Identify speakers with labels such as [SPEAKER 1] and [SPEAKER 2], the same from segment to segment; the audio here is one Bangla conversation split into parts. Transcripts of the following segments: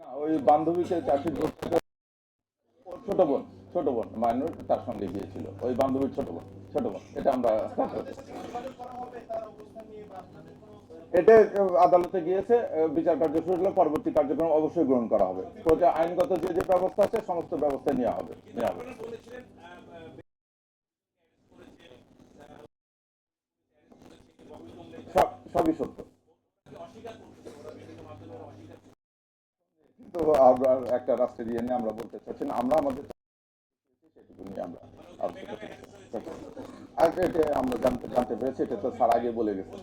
[SPEAKER 1] না, ওই বান্ধবীকে চাকরি ছোট বোন ছোট বোন তার সঙ্গে গিয়েছিল ওই বান্ধবীর ছোট বোন ছোট বোন, এটা আমরা। এটা আদালতে গিয়েছে বিচার কার্য শুরু হলে পরবর্তী কার্যক্রম অবশ্যই গ্রহণ করা হবে। আইনগত যে যে ব্যবস্থা আছে, সমস্ত ব্যবস্থা নেওয়া হবে নেওয়া হবে। সবই সত্য। আমরা একটা রাষ্ট্রের ইয়ে নিয়ে আমরা বলতে চাচ্ছি না। আমরা আমাদের সেটুকু নিয়ে আমরা। আর এটা আমরা জানতে জানতে পেরেছি, এটা তো স্যার আগে বলে গেছে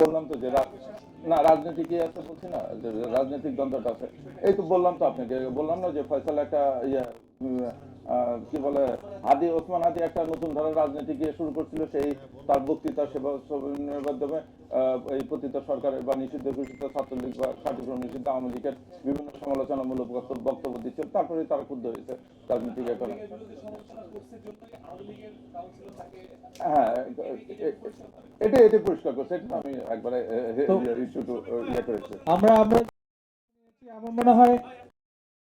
[SPEAKER 1] বললাম তো যে না, রাজনীতি কি আছে বলছি না? রাজনৈতিক দ্বন্দ্বটা আছে। এই তো বললাম তো আপনাকে, বললাম না যে ফয়সাল একটা ইয়ে কি বলে হাদি ওসমান হাদি একটা নতুন ধরনের রাজনীতি গিয়ে শুরু করছিল। সেই তার বক্তৃতা সেবা মাধ্যমে এই পতিত সরকারের বা নিষিদ্ধ ঘোষিত ছাত্রলীগ বা কার্যক্রম নিষিদ্ধ আওয়ামী লীগের বিভিন্ন সমালোচনামূলক বক্তব্য দিচ্ছিল তারপরে তারা ক্ষুব্ধ হয়েছে রাজনীতিক এখন হ্যাঁ এটা এটা পরিষ্কার করছে এটা আমি একবারে ইস্যু ইয়ে করেছি।
[SPEAKER 2] আমরা আমরা আমার মনে হয়
[SPEAKER 1] আর একটা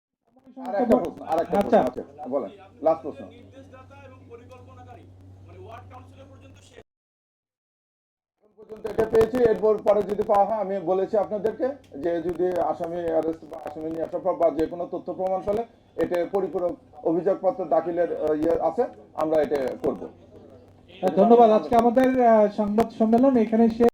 [SPEAKER 1] প্রশ্ন আর একটা প্রশ্ন
[SPEAKER 2] আচ্ছা
[SPEAKER 1] বলেন লাস্ট প্রশ্ন। পর্যন্ত এটা পেয়েছি এরপর পরে যদি পাওয়া হয় আমি বলেছি আপনাদেরকে যে যদি আসামি অ্যারেস্ট বা আসামি নিয়ে আসার পর বা যে কোনো তথ্য প্রমাণ পেলে এটা পরিপূরক অভিযোগপত্র দাখিলের ইয়ে আছে আমরা এটা করব।
[SPEAKER 2] ধন্যবাদ। আজকে আমাদের সংবাদ সম্মেলন এখানে